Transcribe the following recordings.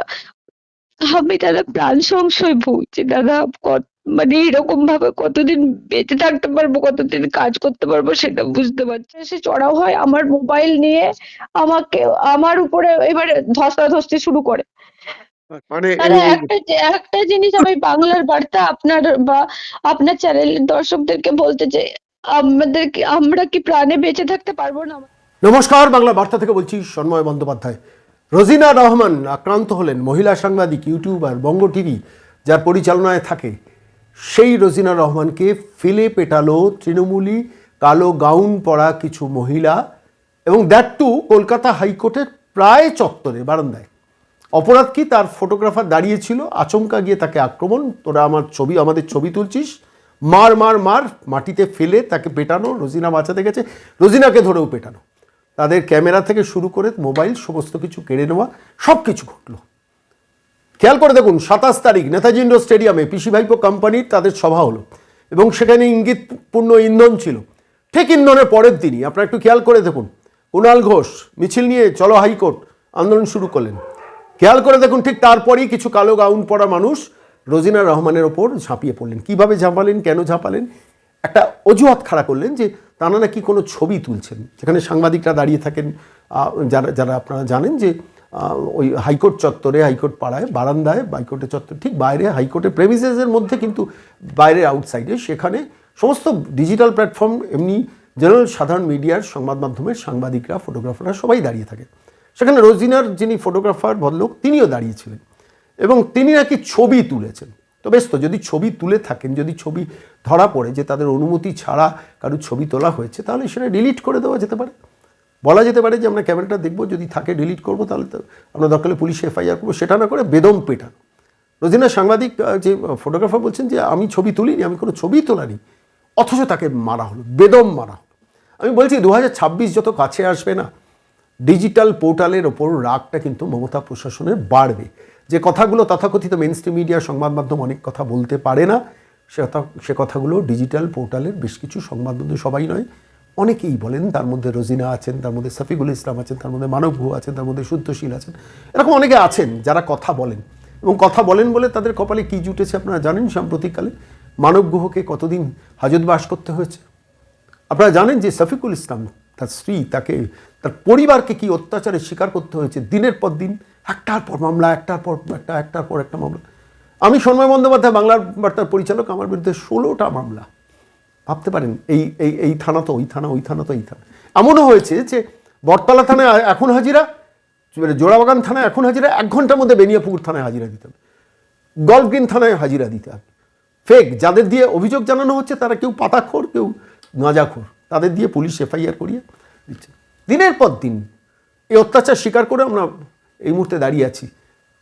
এটা আমি দাদা প্রাণ সংশয় ভুগছি দাদা কত- মানে এরকম ভাবে কতদিন বেঁচে থাকতে পারব কতদিন কাজ করতে পারব সেটা বুঝতে পারছি না। সে চড়াও হয় আমার মোবাইল নিয়ে আমাকে আমার উপরে এবারে ধস্তাধস্তি শুরু করে। মানে একটা একটা জিনিস আমি বাংলার বার্তা আপনার বা আপনার চ্যানেলের দর্শকদেরকে বলতে চাই আমাদের কি আমরা কি প্রাণে বেঁচে থাকতে পারব না? নমস্কার বাংলা বার্তা থেকে বলছি সন্ময় বন্দ্যোপাধ্যায়। রোজিনা রহমান আক্রান্ত হলেন মহিলা সাংবাদিক, ইউটিউবার, বঙ্গ টিভি, যার পরিচালনায় থাকে। সেই রোজিনা রহমানকে ফেলে পেটালো তৃণমূলী কালো গাউন পরা কিছু মহিলা এবং দ্যাট টু কলকাতা হাইকোর্টের প্রায় চত্বরে, বারান্দায়। অপরাধ কি তার ফটোগ্রাফার দাঁড়িয়েছিল? আচমকা গিয়ে তাকে আক্রমণ? তোরা আমার ছবি, আমাদের ছবি তুলছিস? মার মার মার, মাটিতে ফেলে তাকে পেটানো, রোজিনা বাঁচাতে গেছে। রোজিনাকে ধরেও পেটানো। তাদের ক্যামেরা থেকে শুরু করে মোবাইল সমস্ত কিছু কেড়ে নেওয়া সব কিছু ঘটলো। খেয়াল করে দেখুন, সাতাশ তারিখ নেতাজি ইন্ডোর স্টেডিয়ামে পিসি ভাইপো কোম্পানির তাদের সভা হলো এবং সেখানে ইঙ্গিতপূর্ণ ইন্ধন ছিল। ঠিক ইন্ধনের পরের দিনই, আপনারা একটু খেয়াল করে দেখুন, কুণাল ঘোষ মিছিল নিয়ে চলো হাইকোর্ট আন্দোলন শুরু করলেন। খেয়াল করে দেখুন, ঠিক তারপরেই কিছু কালো গাউন পরা মানুষ রোজিনা রহমানের ওপর ঝাঁপিয়ে পড়লেন। কীভাবে ঝাঁপালেন, কেন ঝাঁপালেন একটা অজুহাত খাড়া করলেন যে তারা নাকি কোনো ছবি তুলছেন। যেখানে সাংবাদিকরা দাঁড়িয়ে থাকেন যারা যারা আপনারা জানেন যে ওই হাইকোর্ট চত্বরে, হাইকোর্ট পাড়ায়, বারান্দায়, হাইকোর্টের চত্বর, ঠিক বাইরে হাইকোর্টের প্রেমিসেসের মধ্যে কিন্তু বাইরে আউটসাইডে সেখানে সমস্ত ডিজিটাল প্ল্যাটফর্ম এমনি জেনারেল সাধারণ মিডিয়ার সংবাদ মাধ্যমের সাংবাদিকরা ফটোগ্রাফাররা সবাই দাঁড়িয়ে থাকে সেখানে রোজিনার যিনি ফটোগ্রাফার ভদ্রলোক, তিনিও দাঁড়িয়েছিলেন এবং তিনি নাকি ছবি তুলেছেন। তো বেশ তো, যদি ছবি তুলে থাকেন, যদি ছবি ধরা পড়ে যে তাদের অনুমতি ছাড়া কারোর ছবি তোলা হয়েছে, তাহলে সেটা ডিলিট করে দেওয়া যেতে পারে। বলা যেতে পারে যে আমরা ক্যামেরাটা দেখব, যদি থাকে ডিলিট করব, তাহলে তো আমরা দরকার পুলিশে এফআইআর করব, সেটা না করে বেদম পেটানো। রোজিনা সাংবাদিক যে ফটোগ্রাফার বলছেন যে আমি ছবি তুলিনি, আমি কোনো ছবি তোলানি, অথচ তাকে মারা হলো, বেদম মারা হলো। আমি বলছি দু হাজার ছাব্বিশ যত কাছে আসবে না ডিজিটাল পোর্টালের ওপর রাগটা কিন্তু মমতা প্রশাসনের বাড়বে। যে কথাগুলো তথাকথিত মেন স্ট্রিম মিডিয়া সংবাদ মাধ্যম অনেক কথা বলতে পারে না, সে কথা, সে কথাগুলো ডিজিটাল পোর্টালের বেশ কিছু সংবাদ মাধ্যম সবাই নয়, অনেকেই বলেন তার মধ্যে রোজিনা আছেন, তার মধ্যে সফিকুল ইসলাম আছেন, তার মধ্যে মানব গুহ আছেন, তার মধ্যে শুদ্ধশীল আছেন, এরকম অনেকে আছেন যারা কথা বলেন। এবং কথা বলেন বলে তাদের কপালে কী জুটেছে আপনারা জানেন সাম্প্রতিককালে? মানব গুহকে কতদিন হাজতবাস করতে হয়েছে? আপনারা জানেন যে শফিকুল ইসলাম, তার স্ত্রী, তাকে, তার পরিবারকে কি অত্যাচারের শিকার করতে হয়েছে দিনের পর দিন? একটার পর মামলা, একটার পর একটা, একটার পর একটা মামলা। আমি সন্ময় বন্দ্যোপাধ্যায়, বাংলার বার্তার পরিচালক, আমার বিরুদ্ধে ষোলোটা মামলা। ভাবতে পারেন, এই এই এই থানা তো, ওই থানা ওই থানা তো, এই থানা। এমনও হয়েছে যে বটতলা থানায় এখন হাজিরা মানে জোড়াবাগান থানায় এখন হাজিরা, এক ঘণ্টার মধ্যে বেনিয়াপুকুর থানায় হাজিরা দিতে হবে। গল্ফ গ্রিন থানায় হাজিরা দিতে হবে। ফেক, যাদের দিয়ে অভিযোগ জানানো হচ্ছে, তারা কেউ পাতাখোর, কেউ গাঁজাখোর তাদের দিয়ে পুলিশ এফআইআর করিয়ে দিচ্ছে। দিনের পর দিন এই অত্যাচার স্বীকার করে আমরা এই মুহূর্তে দাঁড়িয়ে আছি।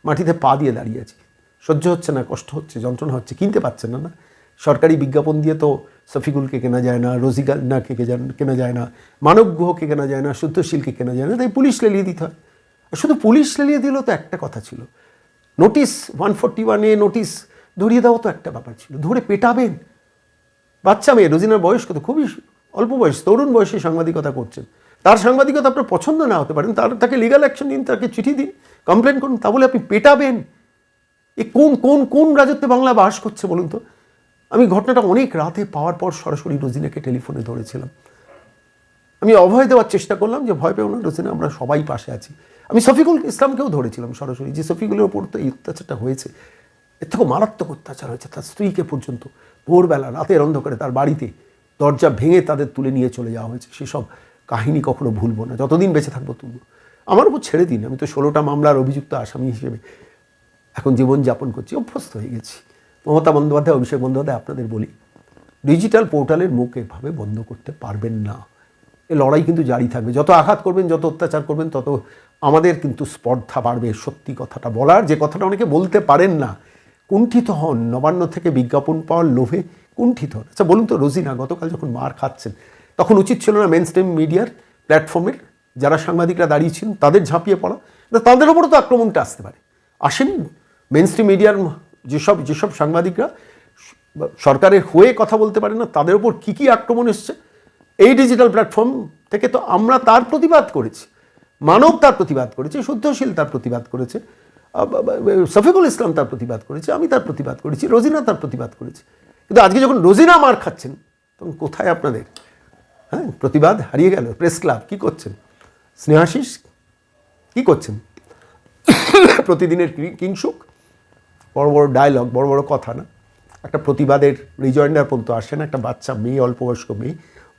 মাটিতে পা দিয়ে দাঁড়িয়ে আছি। সহ্য হচ্ছে না, কষ্ট হচ্ছে, যন্ত্রণা হচ্ছে, কিনতে পারছেন না না? সরকারি বিজ্ঞাপন দিয়ে তো সফিকুলকে কেনা যায় না রোজিগান্নাকে কেনা যায় না, মানব গুহকে কেনা যায় না, শুদ্ধশীলকে কেনা যায় না, তাই পুলিশ লেলিয়ে দিতে হয়। আর শুধু পুলিশ লেলিয়ে দিলেও তো একটা কথা ছিল। নোটিশ ওয়ান ফোরটি ওয়ানে নোটিশ ধরিয়ে দেওয়া তো একটা ব্যাপার ছিল। ধরে পেটাবেন। বাচ্চা মেয়ে, রোজিনার বয়স কত খুবই অল্প বয়স, তরুণ বয়সে সাংবাদিকতা করছেন। তার সাংবাদিকতা আপনার পছন্দ না হতে পারেন তার তাকে লিগাল অ্যাকশন দিন তাকে চিঠি দিন কমপ্লেন করুন, তা বলে আপনি পেটাবেন। এ কোন কোন কোন রাজত্বে বাংলা বাস করছে বলুন তো? আমি ঘটনাটা অনেক রাতে পাওয়ার পর সরাসরি রোজিনাকে টেলিফোনে ধরেছিলাম। আমি অভয় দেওয়ার চেষ্টা করলাম যে ভয় পেও না, রোজিনা, আমরা সবাই পাশে আছি। আমি শফিকুল ইসলামকেও ধরেছিলাম সরাসরি, যে শফিকুলের ওপর তো এই অত্যাচারটা হয়েছে। এর থেকেও মারাত্মক অত্যাচার হয়েছে, তার স্ত্রীকে পর্যন্ত। ভোরবেলা রাতের অন্ধকারে তার বাড়িতে দরজা ভেঙে তাদের তুলে নিয়ে চলে যাওয়া হয়েছে, সেসব কাহিনী কখনো ভুলবো না, যতদিন বেঁচে থাকব তুলব আমার উপর ছেড়ে দিন, আমি তো ষোলোটা মামলার অভিযুক্ত আসামি হিসেবে এখন জীবনযাপন করছি, অভ্যস্ত হয়ে গেছি। মমতা বন্দ্যোপাধ্যায়, অভিষেক বন্দ্যোপাধ্যায়, আপনাদের বলি, ডিজিটাল পোর্টালের মুখ এভাবে বন্ধ করতে পারবেন না। এ লড়াই কিন্তু জারি থাকবে, যত আঘাত করবেন, যত অত্যাচার করবেন, তত আমাদের কিন্তু স্পর্ধা বাড়বে, সত্যি কথাটা বলার, যে কথাটা অনেকে বলতে পারেন না। কুণ্ঠিত হন, নবান্ন থেকে বিজ্ঞাপন পাওয়ার লোভে কুণ্ঠিত হন। আচ্ছা বলুন তো, রোজিনা, গতকাল যখন মার খাচ্ছেন তখন উচিত ছিল না মেন স্ট্রিম মিডিয়ার প্ল্যাটফর্মের যারা সাংবাদিকরা দাঁড়িয়েছিলেন তাদের ঝাঁপিয়ে পড়া। তাদের ওপরও তো আক্রমণটা আসতে পারে। আসেন। মেন স্ট্রিম মিডিয়ার যেসব যেসব সাংবাদিকরা সরকারের হয়ে কথা বলতে পারে না, তাদের উপর কী কী আক্রমণ এসছে, এই ডিজিটাল প্ল্যাটফর্ম থেকে তো আমরা তার প্রতিবাদ করেছি। মানব তার প্রতিবাদ করেছে, শুদ্ধশীল তার প্রতিবাদ করেছে শফিকুল ইসলাম তার প্রতিবাদ করেছে, আমি তার প্রতিবাদ করেছি, রোজিনা তার প্রতিবাদ করেছে। কিন্তু আজকে যখন রোজিনা মার খাচ্ছেন, তখন কোথায় আপনাদের হ্যাঁ প্রতিবাদ হারিয়ে গেল প্রেস ক্লাব কী করছেন? স্নেহাশিস কী করছেন? প্রতিদিনের কিংসুক বড় বড় ডায়লগ বড় বড় কথা না? একটা প্রতিবাদের রিজয়েন্ডার পর্যন্ত আসে না, একটা বাচ্চা মেয়ে অল্প বয়স্ক মেয়ে,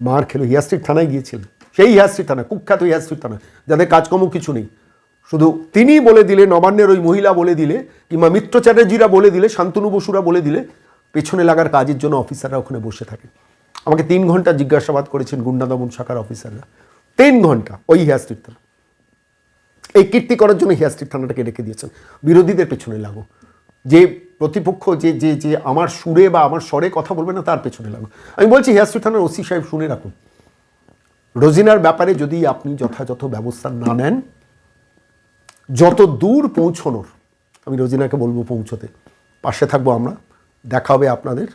মার খেলো হিয়াস্ট্রিট থানায় গিয়েছিলেন সেই হিয়াস্ট্রিট থানা, কুখ্যাত হিয়াস্ট্রিট থানা, যাদের কাজকর্ম কিছু নেই। শুধু তিনি বলে দিলে, নবান্নের ওই মহিলা বলে দিলে, কিংবা মিত্র চ্যাটার্জিরা বলে দিলে, শান্তনু বসুরা বলে দিলে, পেছনে লাগার কাজের জন্য অফিসাররা ওখানে বসে থাকে। আমাকে তিন ঘণ্টা জিজ্ঞাসাবাদ করেছেন গুন্ডা দমন শাখার অফিসাররা। তিন ঘণ্টা ওই হিয়াস্ট্রিট থানা। এই কীর্তি করার জন্য হিয়াস্ট্রিট থানাটাকে রেখে দিয়েছেন। বিরোধীদের পেছনে লাগো। যে প্রতিপক্ষ, যে যে যে আমার সুরে বা আমার স্বরে কথা বলবে না, তার পেছনে লাগো। আমি বলছি হিয়াস্ট্রিট থানার ওসি সাহেব শুনে রাখুন। রোজিনার ব্যাপারে যদি আপনি যথাযথ ব্যবস্থা না নেন, যত দূর পৌঁছনোর, আমি রোজিনাকে বলব পৌঁছতে, পাশে থাকব আমরা, দেখা হবে আপনাদের,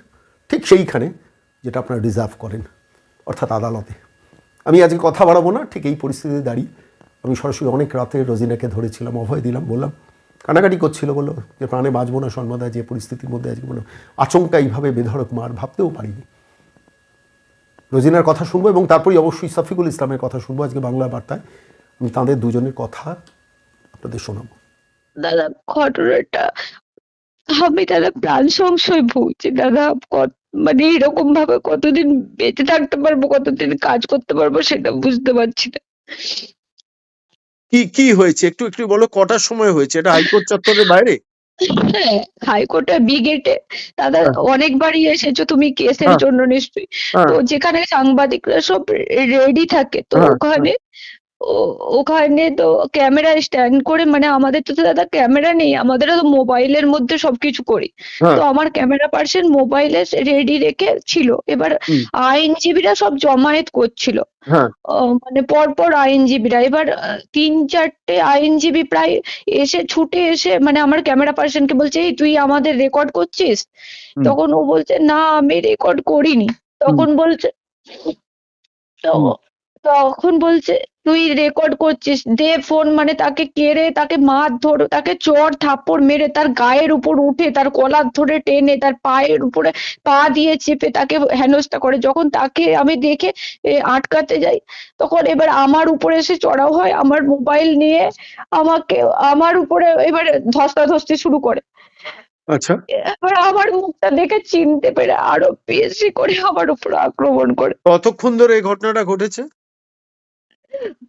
ঠিক সেইখানে যেটা আপনারা রিজার্ভ করেন, অর্থাৎ আদালতে। আমি আজকে কথা বাড়াবো না, ঠিক এই পরিস্থিতিতে দাঁড়িয়ে। আমি সরাসরি অনেক রাতে রোজিনাকে ধরেছিলাম, অভয় দিলাম, বললাম কানাকাটি করছিল, বলল, যে প্রাণে বাঁচবো না সন্ধ্যায় যে পরিস্থিতির মধ্যে আজকে বললাম আচমকা এইভাবে বেধড়ক মার, ভাবতেও পারিনি। রোজিনার কথা শুনব এবং তারপরেই অবশ্যই সফিকুল ইসলামের কথা শুনব, আজকে বাংলা বার্তায়। আমি তাদের দুজনের কথা আপনাদের শোনাবো। দাদা, ঘটনাটা, আমি দাদা প্রাণ সংশয় ভুগছি, দাদা, কত মানে এরকম ভাবে কতদিন বেঁচে থাকতে পারব কতদিন কাজ করতে পারব সেটা বুঝতে পারছি না। কি কি হয়েছে? একটু একটু বলো কটার সময় হয়েছে? এটা হাইকোর্ট চত্বরের বাইরে? হ্যাঁ হাইকোর্টে বিগেটে দাদা হ্যাঁ। অনেকবারই এসেছ তুমি কেসের হ্যাঁ। জন্য নিশ্চয়ই। তো যেখানে সাংবাদিকরা সব রেডি থাকে তো ওখানে ওখানে তো ক্যামেরা স্ট্যান্ড করে মানে আমাদের তো দাদা ক্যামেরা নেই আমাদের তো মোবাইলের মধ্যে সবকিছু করি। হ্যাঁ। তো আমার ক্যামেরা পার্সন মোবাইলে রেডি রেখে ছিল। এবার। আইনজীবীরা সব জমায়েত করছিল। হ্যাঁ। মানে পরপর আইনজীবীরা। এবার তিন চারটে আইনজীবী প্রায় এসে ছুটে এসে মানে আমার ক্যামেরা পার্সনকে বলছে এই তুই আমাদের রেকর্ড করছিস? তখন ও বলছে না আমি রেকর্ড করিনি। তখন বলছে তো তখন বলছে তুই রেকর্ড করছিস। দে ফোন মানে তাকে কেড়ে তাকে মার ধরে তাকে চড় থাপ্পড় মেরে তার গায়ের উপর উঠে তার কলার ধরে টেনে তার পায়ের উপরে পা দিয়ে চেপে তাকে হেনস্থা করে। যখন তাকে আমি দেখে আটকাতে যাই তখন এবার আমার উপরে এসে চড়াও হয় আমার মোবাইল নিয়ে আমাকে আমার উপরে এবার ধস্তাধস্তি শুরু করে। আচ্ছা। এবার আমার মুখটা দেখে চিনতে পেরে আরও বেশি করে আমার উপর আক্রমণ করে। কতক্ষণ ধরে এই ঘটনাটা ঘটেছে?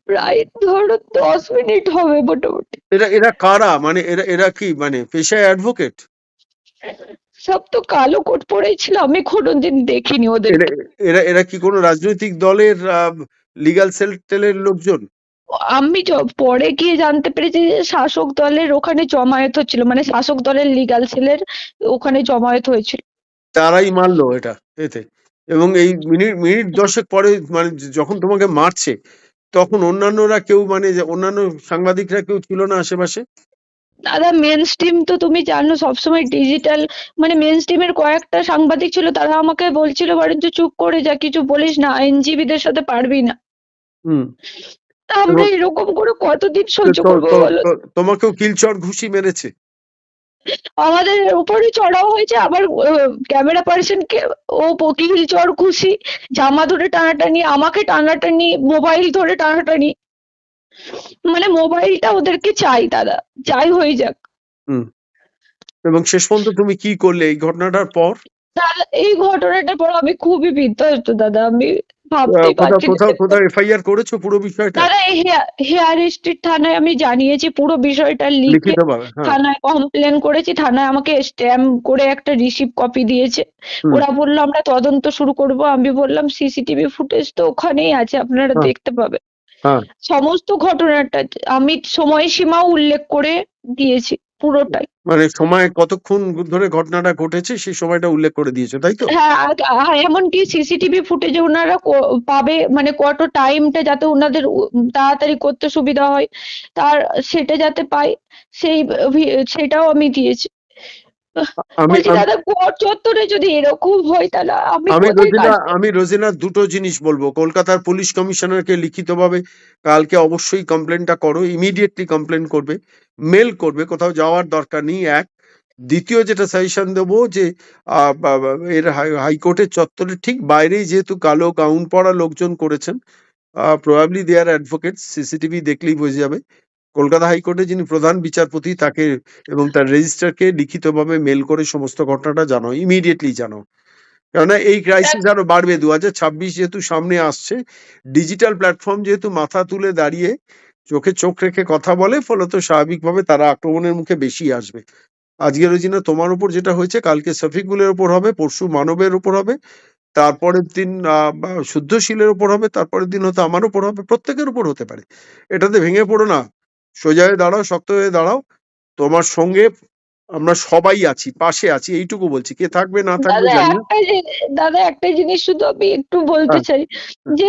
প্রায় ধরো দশ মিনিট হবে মোটামুটি। এরা এরা কারা? মানে এরা এরা কি? মানে পেশায় অ্যাডভোকেট সব তো কালো কোট পরেই ছিল আমি কোনোদিন দেখিনি ওদের। এরা এরা কি কোনো রাজনৈতিক দলের লিগ্যাল সেল টেলের লোকজন? আমি পরে গিয়ে জানতে পেরেছি যে শাসক দলের ওখানে জমায়েত হচ্ছিল মানে শাসক দলের লিগাল সেলের ওখানে জমায়েত হয়েছিল। তারাই মারলো এটা এতে। এবং এই মিনিট মিনিট দশেক পরে মানে যখন তোমাকে মারছে তখন অন্যান্যরা কেউ মানে যে অন্যান্য সাংবাদিকরা কেউ ছিল না আশেপাশে? দাদা মেন স্ট্রিম তো তুমি জানো সবসময় ডিজিটাল মানে মেন স্ট্রিমের কয়েকটা সাংবাদিক ছিল তারা আমাকে বলছিল বরঞ্চ চুপ করে যা কিছু বলিস না আইনজীবীদের সাথে পারবি না। আমরা এরকম করে কতদিন সহ্য করব বলো? তোমাকেও কিলচর ঘুষি মেরেছে। আমাদের উপরে চড়াও হয়েছে আবার ক্যামেরা পার্সনকে ও বকিল চর খুশি। জামা ধরে টানাটানি আমাকে টানাটানি মোবাইল ধরে টানাটানি। মানে মোবাইলটা ওদেরকে চাই দাদা। যাই হয়ে যাক। এবং শেষ পর্যন্ত তুমি কি করলে? এই ঘটনাটার পর? এই ঘটনাটার পর আমি খুবই বিধ্বস্ত দাদা। আমি কোথাও পারছি না। কোথাও কোথাও এফআইআর করেছ পুরো বিষয়টা? দাদা হেয়ার স্ট্রিট থানায় আমি জানিয়েছি পুরো বিষয়টা লিখে হ্যাঁ। থানায় কমপ্লেন করেছি থানায় আমাকে স্ট্যাম্প করে একটা রিসিভ কপি দিয়েছে। ওরা বলল আমরা তদন্ত শুরু করব। আমি বললাম সিসিটিভি ফুটেজ তো ওখানেই আছে আপনারা হ্যাঁ। দেখতে পাবেন। হ্যাঁ। সমস্ত ঘটনাটা আমি সময়সীমাও উল্লেখ করে দিয়েছি। পুরোটাই। মানে সময় কতক্ষণ ধরে ঘটনাটা ঘটেছে সেই সময়টা উল্লেখ করে দিয়েছে তাই তো? হ্যাঁ আর- এমনকি সিসিটিভি ফুটেজে ওনারা পাবে মানে কত টাইমটা যাতে ওনাদের তাড়াতাড়ি করতে সুবিধা হয় তার সেটা যাতে পায় সেই সেটাও আমি দিয়েছি। আমি দাদা কোর্ট চত্বরে যদি এরকম হয় তাহলে আমি আমি রোজিনা আমি রোজিনা দুটো জিনিস বলব। কলকাতার পুলিশ কমিশনারকে লিখিতভাবে কালকে অবশ্যই কমপ্লেনটা করো ইমিডিয়েটলি কমপ্লেন করবে মেল করবে কোথাও যাওয়ার দরকার নেই এক। দ্বিতীয় যেটা সাজেশন দেবো যে এর হাইকোর্টের চত্বরের ঠিক বাইরেই যেহেতু কালো গাউন পরা লোকজন করেছেন প্রবাবলি দেয়ার অ্যাডভোকেট সিসিটিভি দেখলেই বোঝা যাবে। কলকাতা হাইকোর্টে যিনি প্রধান বিচারপতি তাকে এবং তার রেজিস্ট্রারকে লিখিতভাবে মেল করে সমস্ত ঘটনাটা জানাও ইমিডিয়েটলি জানাও কেননা এই ক্রাইসিস আরও বাড়বে দু হাজার ছাব্বিশ যেহেতু সামনে আসছে ডিজিটাল প্ল্যাটফর্ম যেহেতু মাথা তুলে দাঁড়িয়ে চোখে চোখ রেখে কথা বলে, ফলত স্বাভাবিকভাবে তারা আক্রমণের মুখে বেশি আসবে। আজকে রোজিনা তোমার উপর যেটা হয়েছে, কালকে শফিকুলের উপর হবে, পরশু মানবের উপর হবে, তারপরের দিন শুদ্ধশীলের উপর হবে, তারপরের দিন হয়তো আমার উপর হবে, প্রত্যেকের উপর হতে পারে। এটাতে ভেঙে পড়ো না। সোজা হয়ে দাঁড়াও শক্ত হয়ে দাঁড়াও। তোমার সঙ্গে আমরা সবাই আছি পাশে আছি এইটুকু বলছি। কে থাকবে না থাকবে দাদা জানি না। দাদা একটা জিনিস শুধু আমি একটু বলতে হ্যাঁ। চাই যে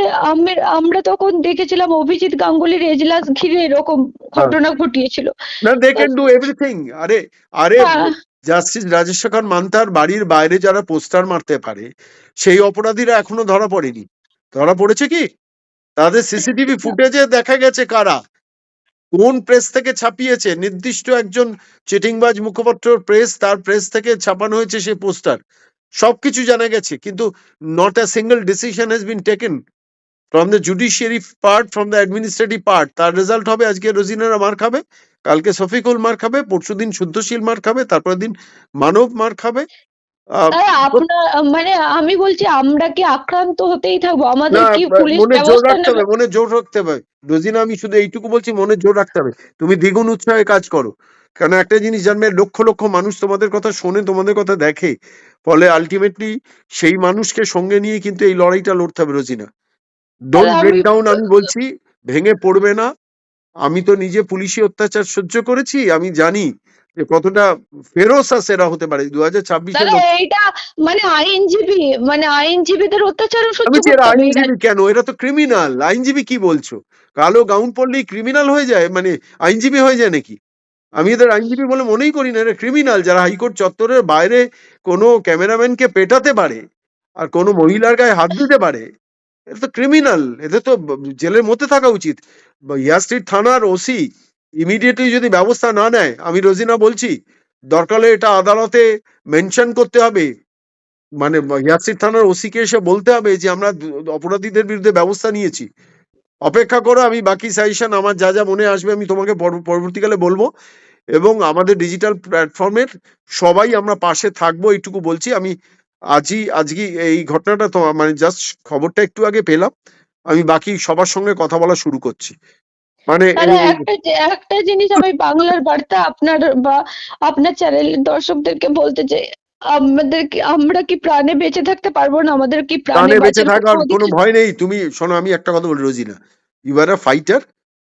আমরা তখন দেখেছিলাম অভিজিৎ গাঙ্গুলির এজলাস ঘিরে এরকম ঘটনা ঘটিয়েছিল। না দে ক্যান ডু এভরিথিং আরে আরে হ্যাঁ। জাস্টিস রাজেশেখর মান্তার বাড়ির বাইরে যারা পোস্টার মারতে পারে সেই অপরাধীরা এখনও ধরা পড়েনি। ধরা পড়েছে কি? তাদের সিসিটিভি ফুটেজে দেখা গেছে কারা? কোন প্রেস থেকে ছাপিয়েছে? নির্দিষ্ট একজন চিটিংবাজ মুখপাত্র প্রেস, তার প্রেস থেকে ছাপানো হয়েছে সেই পোস্টার। সবকিছু জানা গেছে, কিন্তু not a single decision has been taken from the judiciary part from the administrative part তার রেজাল্ট হবে আজকে রোজিনারা মার খাবে, কালকে শফিকুল মার খাবে, পরশুদিন শুদ্ধশীল মার খাবে, তারপরের দিন মানব মার খাবে। মানে আমি বলছি আমরা কি আক্রান্ত হতেই থাকব? আমাদের কি পুলিশ মনে জোর রাখতে হবে মনে জোর রাখতে হবে। রোজিনা আমি শুধু এইটুকু বলছি মনে জোর রাখতে হবে। তুমি দ্বিগুণ উৎসাহে কাজ করো। কারণ একটা জিনিস জানবে লক্ষ লক্ষ মানুষ তোমাদের কথা শোনে তোমাদের কথা দেখে। ফলে আলটিমেটলি সেই মানুষকে সঙ্গে নিয়ে কিন্তু এই লড়াইটা লড়তে হবে রোজিনা। ডোন্ট ব্রেক ডাউন আমি বলছি ভেঙে পড়বে না। আমি তো নিজে পুলিশি অত্যাচার সহ্য করেছি আমি জানি। যে কতটা ফেরোসাস এরা হতে পারে দু হাজার ছাব্বিশে এইটা মানে আইনজীবী মানে আইনজীবীদের হবে। আইনজীবী কেন? এরা তো ক্রিমিনাল আইনজীবী কি বলছো? কালো গাউন পরলেই ক্রিমিনাল হয়ে যায়? মানে আইনজীবী হয়ে যায় নাকি? আমি এদের আইনজীবী বলে মনেই করি না। এরা ক্রিমিনাল যারা হাইকোর্ট চত্বরের বাইরে কোনো ক্যামেরাম্যানকে পেটাতে পারে আর কোনো মহিলার গায়ে হাত দিতে পারে এটা তো ক্রিমিনাল এদের তো জেলের মধ্যে থাকা উচিত। ইয়া স্ট্রিট থানার ওসি ইমিডিয়েটলি যদি ব্যবস্থা না নেয়, আমি রোজিনা বলছি, দরকার হলে এটা আদালতে মেনশন করতে হবে। মানে ইয়াসির থানার ওসিকে এসে বলতে হবে যে, আমরা অপরাধীদের বিরুদ্ধে ব্যবস্থা নিয়েছি। অপেক্ষা করো, আমি বাকি সাজেশন আমার যা যা মনে আসবে, আমি তোমাকে পরবর্তীকালে বলব। এবং আমাদের ডিজিটাল প্ল্যাটফর্মের সবাই আমরা পাশে থাকব, এইটুকু বলছি। আমি আজই, আজকে এই ঘটনাটা তো মানে জাস্ট খবরটা একটু আগে পেলাম। আমি বাকি সবার সঙ্গে কথা বলা শুরু করছি। মানে একটা একটা জিনিস আমি বাংলার বার্তা আপনার বা আপনার চ্যানেলের দর্শকদেরকে বলতে চাই আমাদের কি আমরা কি প্রাণে বেঁচে থাকতে পারব না? আমাদের কি প্রাণে বেঁচে থাকার কোনো ভয় নেই। তুমি শোনো আমি একটা কথা বলি Rozina. You are a fighter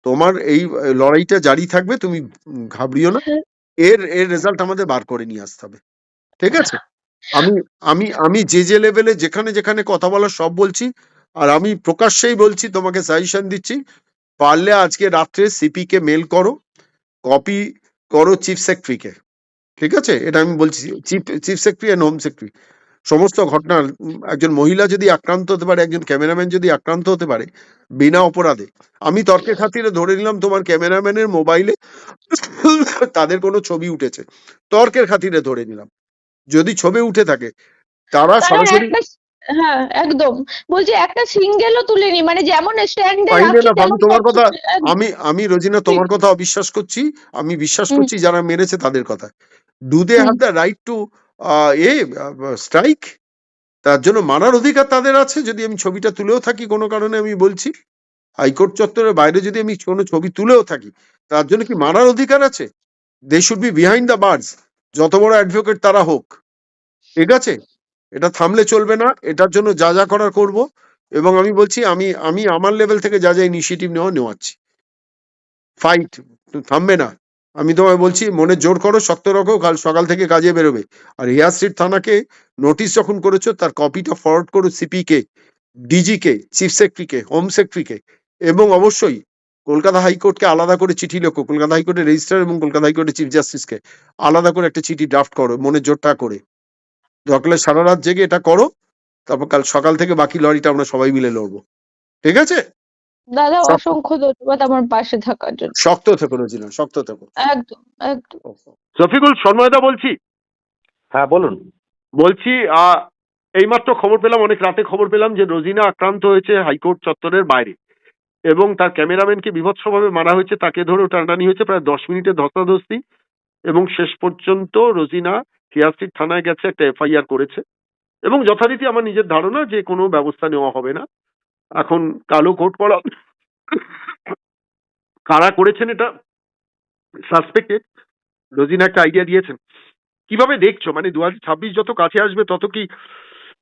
তোমার এই লড়াইটা জারি থাকবে তুমি ঘাবড়িও না। হ্যাঁ। এর এর রেজাল্ট আমাদের বার করে নিয়ে আসতে হবে। ঠিক আছে? আমি আমি আমি যে যে লেভেলে যেখানে যেখানে কথা বলার সব বলছি আর আমি প্রকাশ্যেই বলছি তোমাকে সাজেশন দিচ্ছি। পারলে আজকে রাত্রে সিপি কে মেল করো কপি করো চিফ সেক্রেটারিকে ঠিক আছে? এটা আমি বলছি chief chief secretary and home secretary সমস্ত ঘটনার একজন মহিলা যদি আক্রান্ত হতে পারে একজন ক্যামেরাম্যান যদি আক্রান্ত হতে পারে বিনা অপরাধে। আমি তর্কের খাতিরে ধরে নিলাম তোমার ক্যামেরাম্যানের মোবাইলে তাদের কোনো ছবি উঠেছে। তর্কের খাতিরে ধরে নিলাম। যদি ছবি উঠে থাকে তারা সরাসরি হ্যাঁ একদম। বলছি একটা সিঙ্গেলও তুলেনি মানে যেমন স্ট্যান্ডে রাখি আমি তোমার কথা আমি আমি রোজিনা তোমার কথা অবিশ্বাস করছি। আমি বিশ্বাস করছি যারা মেরেছে তাদের কথা। Do they. Have the right to a strike তার জন্য মানার অধিকার তাদের আছে। যদি আমি ছবিটা তুলেও থাকি কোনো কারণে আমি বলছি। হাইকোর্ট চত্বরের বাইরে যদি আমি কোনো ছবি তুলেও থাকি তার জন্য কি মারার অধিকার আছে? They should be behind the bars যত বড় অ্যাডভোকেট তারা হোক। ঠিক আছে? এটা থামলে চলবে না, এটার জন্য যা যা করার করব এবং আমি বলছি, আমি আমি আমার লেভেল থেকে যা যা ইনিশিয়েটিভ নেওয়া, নেওয়াচ্ছি। ফাইট থামবে না। আমি তোমায় বলছি, মনে জোর করো, শক্ত রাখো, কাল সকাল থেকে কাজে বেরোবে। আর হেয়ার স্ট্রিট থানাকে নোটিশ যখন করেছ, তার কপিটা ফরওয়ার্ড করো সিপি কে ডিজি কে চিফ সেক্রেটারি কে হোম সেক্রেটারি কে এবং অবশ্যই কলকাতা হাইকোর্টকে আলাদা করে চিঠি লেখো, কলকাতা হাইকোর্টের রেজিস্ট্রার এবং কলকাতা হাইকোর্টের চিফ জাস্টিসকে আলাদা করে একটা চিঠি ড্রাফট করো, মনে জোরটা করে। দরকার সারা রাত জেগে এটা করো তারপর কাল সকাল থেকে বাকি লরিটা আমরা সবাই মিলে লড়বো। ঠিক আছে? দাদা অসংখ্য ধন্যবাদ আমার পাশে থাকার জন্য। শক্ত থেকো রোজিনা শক্ত থেকো। একদম একদম। শফিকুল সন্ময়দা বলছি? হ্যাঁ বলুন। বলছি আহ, এইমাত্র খবর পেলাম অনেক রাতে খবর পেলাম যে রোজিনা আক্রান্ত হয়েছে হাইকোর্ট চত্বরের বাইরে এবং তার ক্যামেরাম্যানকে বিভৎসভাবে মারা হয়েছে তাকে ধরেও টানাটানি হয়েছে প্রায় দশ মিনিটের ধস্তাধস্তি এবং শেষ পর্যন্ত রোজিনা হিয়াস্ট্রিট থানায় গেছে, একটা এফআইআর করেছে। এবং যথারীতি আমার নিজের ধারণা যে কোনো ব্যবস্থা নেওয়া হবে না। এখন কালো কোর্ট পড়া কারা করেছেন এটা সাসপেক্টেড রোজিনা একটা আইডিয়া দিয়েছেন। কীভাবে দেখছ? মানে দু ছাব্বিশ যত কাছে আসবে, তত কি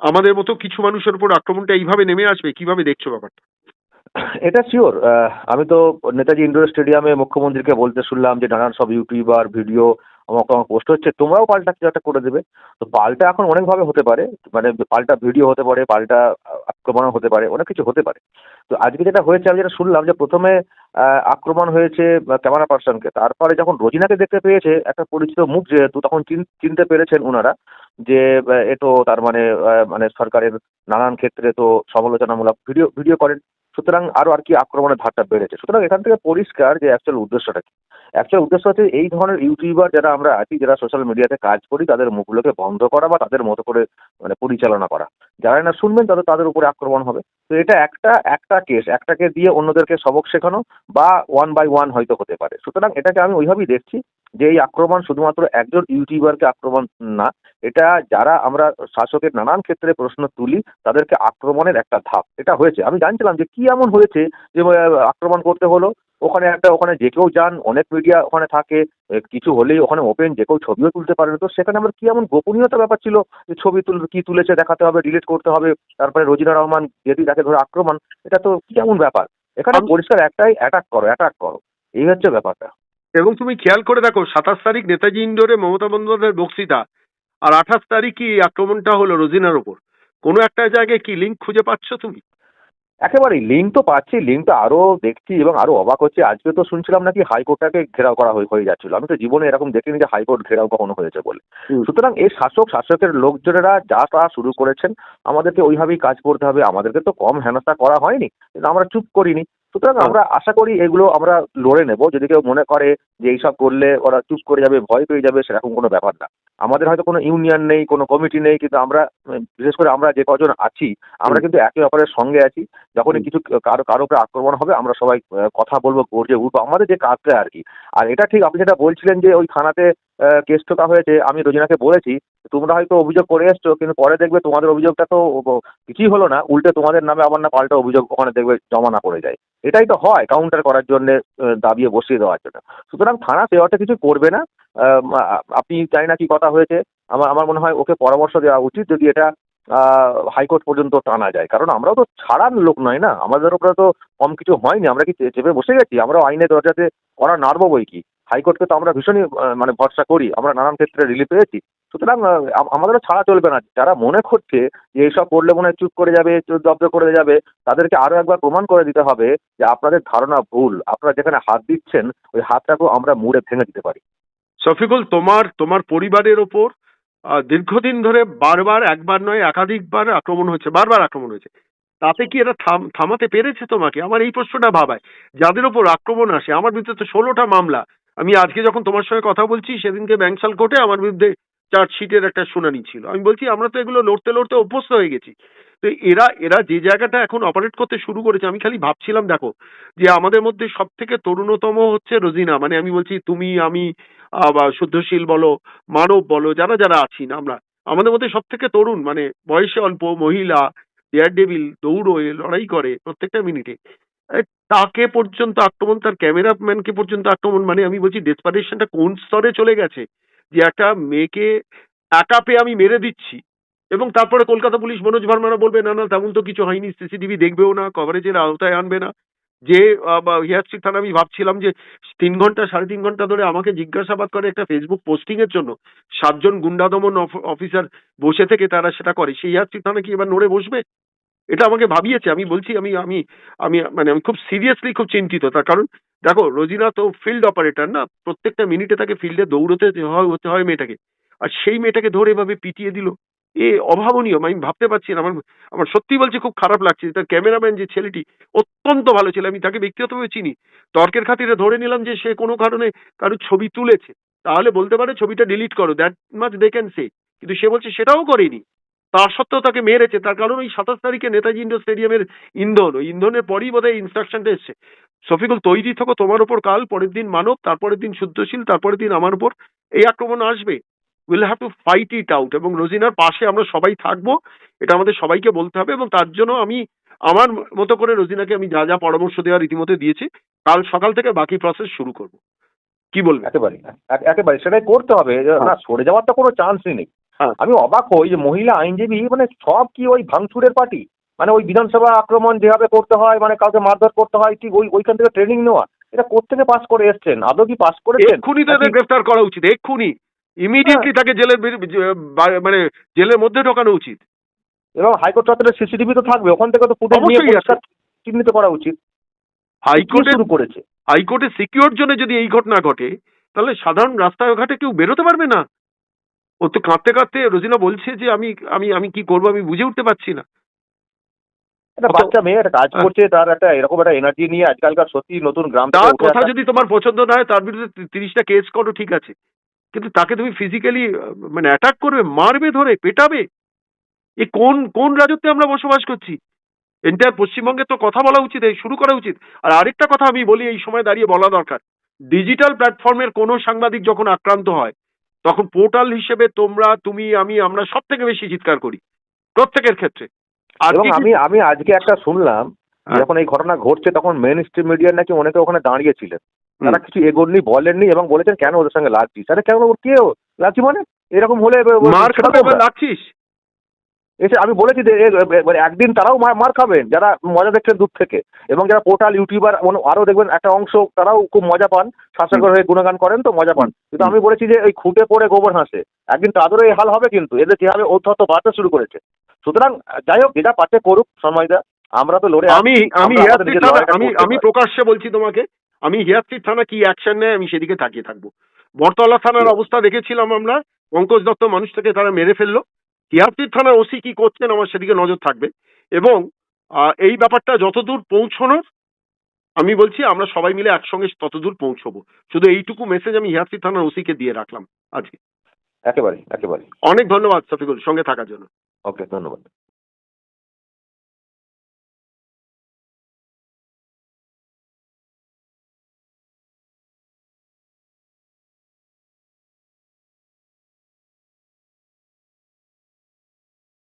আমাদের মতো কিছু মানুষের উপর আক্রমণটা এইভাবে নেমে আসবে? কীভাবে দেখছ ব্যাপারটা? এটা শিওর আমি তো নেতাজি ইন্ডোর স্টেডিয়ামে মুখ্যমন্ত্রীকে বলতে শুনলাম যে, নানান সব ইউটিউবার ভিডিও আমার পোস্ট হচ্ছে, তোমরাও পাল্টা কিছু একটা করে দেবে। তো পাল্টা এখন অনেকভাবে হতে পারে মানে পাল্টা ভিডিও হতে পারে, পাল্টা আক্রমণ হতে পারে, অনেক কিছু হতে পারে। তো আজকে যেটা হয়েছে, আমি যেটা শুনলাম যে প্রথমে আক্রমণ হয়েছে ক্যামেরা পার্সনকে। তারপরে যখন রোজিনাকে দেখতে পেয়েছে, একটা পরিচিত মুখ যেহেতু, তখন চিন- চিনতে পেরেছেন ওনারা যে এ তো তার মানে মানে সরকারের নানান ক্ষেত্রে তো সমালোচনামূলক ভিডিও ভিডিও করেন। সুতরাং আরও আর কি আক্রমণের ধারটা বেড়েছে। সুতরাং এখান থেকে পরিষ্কার যে অ্যাকচুয়াল উদ্দেশ্যটা কি। অ্যাকচুয়াল উদ্দেশ্য হচ্ছে এই ধরনের ইউটিউবার যারা আমরা আছি, যারা সোশ্যাল মিডিয়াতে কাজ করি, তাদের মুখগুলোকে বন্ধ করা বা তাদের মতো করে মানে পরিচালনা করা। যারা না শুনবেন, তাদের তাদের উপরে আক্রমণ হবে। তো এটা একটা একটা কেস একটাকে দিয়ে অন্যদেরকে সবক শেখানো বা ওয়ান বাই ওয়ান হয়তো হতে পারে। সুতরাং এটাকে আমি ওইভাবেই দেখছি যে এই আক্রমণ শুধুমাত্র একজন ইউটিউবারকে আক্রমণ না এটা যারা আমরা শাসকের নানান ক্ষেত্রে প্রশ্ন তুলি তাদেরকে আক্রমণের একটা ধাপ। এটা হয়েছে। আমি জানছিলাম যে কি এমন হয়েছে যে আক্রমণ করতে হলো? ওখানে একটা ওখানে যে কেউ যান অনেক মিডিয়া ওখানে থাকে কিছু হলেই ওখানে ওপেন যে কেউ ছবিও তুলতে পারে তো সেখানে আমার কি এমন গোপনীয়তা ব্যাপার ছিল যে ছবি তুল কি তুলেছে দেখাতে হবে ডিলিট করতে হবে তারপরে রোজিনা রহমান যেটি তাকে ধরে আক্রমণ এটা তো কি এমন ব্যাপার? এখানে পরিষ্কার একটাই অ্যাটাক করো অ্যাটাক করো। এই হচ্ছে ব্যাপারটা। এবং তুমি খেয়াল করে দেখো সাতাশ তারিখ নেতাজি ইন্ডোরে মমতা বন্দ্যোপাধ্যায়ের বক্তৃতা। আর আঠাশ তারিখই এই আক্রমণটা হলো রোজিনার ওপর। কোনো একটা জায়গায় কি লিঙ্ক খুঁজে পাচ্ছ তুমি? একেবারেই লিঙ্ক তো পাচ্ছি লিঙ্ক তো আরও দেখছি এবং আরও অবাক হচ্ছে। আজকে তো শুনছিলাম নাকি হাইকোর্টটাকে ঘেরাও করা হয়ে যাচ্ছিল। আমি তো জীবনে এরকম দেখিনি যে হাইকোর্ট ঘেরাও কখনো হয়েছে বলে। সুতরাং এই শাসক শাসকের লোকজনেরা যা তা শুরু করেছেন আমাদেরকে ওইভাবেই কাজ করতে হবে। আমাদেরকে তো কম হেনস্থা করা হয়নি কিন্তু আমরা চুপ করিনি। সুতরাং। আমরা আশা করি এগুলো আমরা লড়ে নেব। যদি কেউ মনে করে যে এইসব করলে ওরা চুপ করে যাবে ভয় পেয়ে যাবে সেরকম কোনো ব্যাপার না। আমাদের হয়তো কোনো ইউনিয়ন নেই কোনো কমিটি নেই কিন্তু আমরা বিশেষ করে আমরা যে কজন আছি আমরা কিন্তু একে অপরের সঙ্গে আছি। যখনই কিছু কারও কারও উপরে আক্রমণ হবে আমরা সবাই কথা বলব গর্জে উঠবো। আমাদের যে কাজটা আর কি। আর এটা ঠিক আপনি যেটা বলছিলেন যে ওই থানাতে কেস টোকা হয়েছে আমি রোজিনাকে বলেছি তোমরা হয়তো অভিযোগ করে এসছো কিন্তু পরে দেখবে তোমাদের অভিযোগটা তো কিছুই হলো না। উল্টে তোমাদের নামে আবার না পাল্টা অভিযোগ ওখানে দেখবে জমা না পড়ে যায়। এটাই তো হয় কাউন্টার করার জন্য দাবিয়ে বসিয়ে দেওয়ার জন্য। সুতরাং থানা সে অর্থে কিছু করবে না। আপনি জানি না কি কথা হয়েছে। আমার আমার মনে হয় ওকে পরামর্শ দেওয়া উচিত যদি এটা হাইকোর্ট পর্যন্ত টানা যায়। কারণ আমরাও তো ছাড়ার লোক নয় না? আমাদের ওপরে তো কম কিছু হয়নি। আমরা কি চেপে বসে গেছি? আমরা আইনে দরজাতে করা নাড়বো বই কি? হাইকোর্টকে তো আমরা ভীষণই মানে ভরসা করি। আমরা নানান ক্ষেত্রে রিলিফ পেয়েছি। সুতরাং আমাদেরও ছাড়া চলবে না। যারা মনে করছে যে এইসব করলে মনে হয় চুপ করে যাবে জব্দ করে যাবে, তাদেরকে আরও একবার প্রমাণ করে দিতে হবে যে আপনাদের ধারণা ভুল। আপনারা যেখানে হাত দিচ্ছেন, ওই হাতটাকেও আমরা মুড়ে ভেঙে দিতে পারি। শফিকুল তোমার তোমার পরিবারের ওপর দীর্ঘদিন ধরে বারবার, একবার নয়, একাধিকবার আক্রমণ হয়েছে, বারবার আক্রমণ হয়েছে। তাতে কি এটা থাম- থামাতে পেরেছে তোমাকে? আমার এই প্রশ্নটা ভাবায়। যাদের ওপর আক্রমণ আসে, আমার বিরুদ্ধে তো ষোলোটা মামলা। আমি আজকে যখন তোমার সঙ্গে কথা বলছি, সেদিনকে ব্যাংশাল কোর্টে আমার বিরুদ্ধে চার্জশিটের একটা শুনানি ছিল। আমি বলছি, আমরা তো এগুলো লড়তে লড়তে অভ্যস্ত হয়ে গেছি। তো এরা এরা যে জায়গাটা এখন অপারেট করতে শুরু করেছে, আমি খালি ভাবছিলাম, দেখো, যে আমাদের মধ্যে সব থেকে তরুণতম হচ্ছে রোজিনা। মানে আমি বলছি, তুমি, আমি শুদ্ধশীল বলো, মানব বলো, যারা যারা আছি না আমরা, আমাদের মধ্যে সব থেকে তরুণ মানে বয়সে অল্প, মহিলা এয়ার ডেভিল দৌড়োয় লড়াই করে প্রত্যেকটা মিনিটে তাকে পর্যন্ত আক্রমণ, তার ক্যামেরাম্যানকে পর্যন্ত আক্রমণ মানে আমি বলছি ডেসপারেশনটা কোন স্তরে চলে গেছে? যে একটা মেয়েকে একা পেয়ে আমি মেরে দিচ্ছি। এবং তারপরে কলকাতা পুলিশ মনোজ ভার্মারা বলবে, না না, তেমন তো কিছু হয়নি, সিসিটিভি দেখবেও না কভারেজের আওতায় আনবে না। যে হিয়াস্ট্রি থানা, আমি ভাবছিলাম যে, তিন ঘণ্টা, সাড়ে তিন ঘণ্টা ধরে আমাকে জিজ্ঞাসাবাদ করে একটা ফেসবুক পোস্টিং এর জন্য, সাতজন গুন্ডা দমন অফিসার বসে থেকে তারা সেটা করে। সেই হিয়াস্ট্রি থানা কি এবার নড়ে বসবে? এটা আমাকে ভাবিয়েছে, আমি বলছি, আমি আমি আমি মানে আমি খুব সিরিয়াসলি খুব চিন্তিত। তার কারণ, দেখো, রোজিনা তো ফিল্ড অপারেটর না, প্রত্যেকটা মিনিটে তাকে ফিল্ডে দৌড়তে হয়, হতে হয় মেয়েটাকে। আর সেই মেয়েটাকে ধরে এভাবে পিটিয়ে দিল। এ অভাবনীয়, আমি ভাবতে পারছি না, আমার আমার সত্যি বলছি খুব খারাপ লাগছে, তার ক্যামেরাম্যান যে ছেলেটি অত্যন্ত ভালো ছিল, আমি তাকে ব্যক্তিগতভাবে চিনি, তর্কের খাতিরে ধরে নিলাম যে সে কোনো কারণে কারও ছবি তুলেছে, তাহলে বলতে পারে ছবিটা ডিলিট করো that much they can say কিন্তু সে বলছে সেটাও করেনি, তার সত্ত্বেও তাকে মেরেছে, তার কারণ ওই সাতাশ তারিখে নেতাজি ইন্ডোর স্টেডিয়ামের ইন্ধন, ওই ইন্ধনের পরই বোধহয় ইনস্ট্রাকশনটা এসছে, শফিকুল তৈরি থাকো, তোমার ওপর কাল, পরের দিন মানব, তারপরের দিন শুদ্ধশীল, তারপরের দিন আমার উপর, এই আক্রমণ আসবে will have to fight it out এবং রোজিনার পাশে আমরা সবাই থাকব এটা আমাদের সবাইকে বলতে হবে এবং তার জন্য আমি আমার মতো করে রোজিনাকে আমি যা যা পরামর্শ দেওয়ার রীতিমতো দিয়েছি কাল সকাল থেকে বাকি প্রসেস শুরু করব। কি বলবে একেবারে একেবারে সেটাই করতে হবে। না সরে যাওয়ার তো কোনো চান্সই নেই। হ্যাঁ। আমি অবাক হই যে মহিলা আইনজীবী মানে সব কি ওই ভাঙচুরের পার্টি? মানে ওই বিধানসভা আক্রমণ যেভাবে করতে হয় মানে কাউকে মারধর করতে হয় ঠিক ওই ওইখান থেকে ট্রেনিং নেওয়া এটা কোথেকে পাস করে এসছেন? আদৌ কি পাস করে এক্ষুনি তো এদের নাকি- গ্রেফতার করা উচিত এক্ষুনি। ইমিডিয়েটলি তাকে জেলের মানে জেলের মধ্যে ঢোকানো উচিত। এবং হাইকোর্ট চত্বরে সিসিটিভি তো থাকবে ওখান থেকে তো ফুটেজ নিয়ে চিহ্নিত করা উচিত। হাইকোর্টে শুরু করেছে। হাইকোর্টে সিকিউর জন্য যদি এই ঘটনা ঘটে তাহলে সাধারণ রাস্তায় ঘাটে কেউ বেরোতে পারবে না। ও তো কাঁদতে কাঁদতে রোজিনা বলছে যে আমি আমি আমি কি করব? আমি বুঝে উঠতে পারছি না। বাচ্চা মেয়ে একটা কাজ হ্যাঁ। করছে তার একটা এরকম একটা এনার্জি নিয়ে আজকালকার সত্যি নতুন গ্রাম তার কথা যদি তোমার পছন্দ না হয় তার বিরুদ্ধে তিরিশটা কেস করো ঠিক আছে। কিন্তু তাকে তুমি ফিজিক্যালি মানে অ্যাটাক করবে মারবে ধরে পেটাবে? এ কোন কোন রাজত্বে আমরা বসবাস করছি? এন্টায়ার পশ্চিমবঙ্গে তো কথা বলা উচিত এই শুরু করা উচিত। আর আরেকটা কথা আমি বলি এই সময় দাঁড়িয়ে বলা দরকার। ডিজিটাল প্ল্যাটফর্মের কোনো সাংবাদিক যখন আক্রান্ত হয় তখন পোর্টাল হিসেবে তোমরা তুমি আমি আমরা সব থেকে বেশি চিৎকার করি প্রত্যেকের ক্ষেত্রে। এবং আমি আমি আজকে একটা শুনলাম হ্যাঁ। যখন এই ঘটনা ঘটছে তখন মেন স্ট্রিম মিডিয়ার নাকি অনেকে ওখানে দাঁড়িয়েছিলেন। তারা কিছু এগোননি বলেননি এবং বলেছেন কেন ওদের সঙ্গে লাগছিস? আরে কেন ওর কে ও? লাগছি মানে? এরকম হলে মার লাগছিস? এসে আমি বলেছি যে এ- একদিন তারাও মার খাবেন যারা মজা দেখছেন দূর থেকে। এবং যারা পোর্টাল ইউটিউবার আরও দেখবেন একটা অংশ তারাও খুব মজা পান। শাসকের হয়ে গুণগান করেন তো মজা পান। কিন্তু আমি বলেছি যে ওই খুঁটে পড়ে গোবর হাসে। একদিন তাদেরও এই হাল হবে কিন্তু এদের যেভাবে ঔদ্ধত্য বাড়তে শুরু করেছে। সুতরাং যাই হোক যেটা পাচ্ছে করুক সময়দা আমরা তো লড়ে আমি আমি আমি আমি প্রকাশ্যে বলছি তোমাকে আমি স্ট্রিট থানা কি অ্যাকশন নেয় আমি সেদিকে তাকিয়ে থাকব। বটতলা থানার অবস্থা দেখেছিলাম আমরা। পঙ্কজ দত্ত মানুষটাকে তারা মেরে ফেলল। স্ট্রিট থানার ওসি কি করছেন আমার সেদিকে নজর থাকবে। এবং এই ব্যাপারটা যতদূর পৌঁছানোর আমি বলছি আমরা সবাই মিলে একসঙ্গে ততদূর পৌঁছবো। শুধু এইটুকু মেসেজ আমি স্ট্রিট থানার ওসিকে দিয়ে রাখলাম আজকে। একেবারে একেবারে অনেক ধন্যবাদ শফিকুল সঙ্গে থাকার জন্য। ওকে ধন্যবাদ।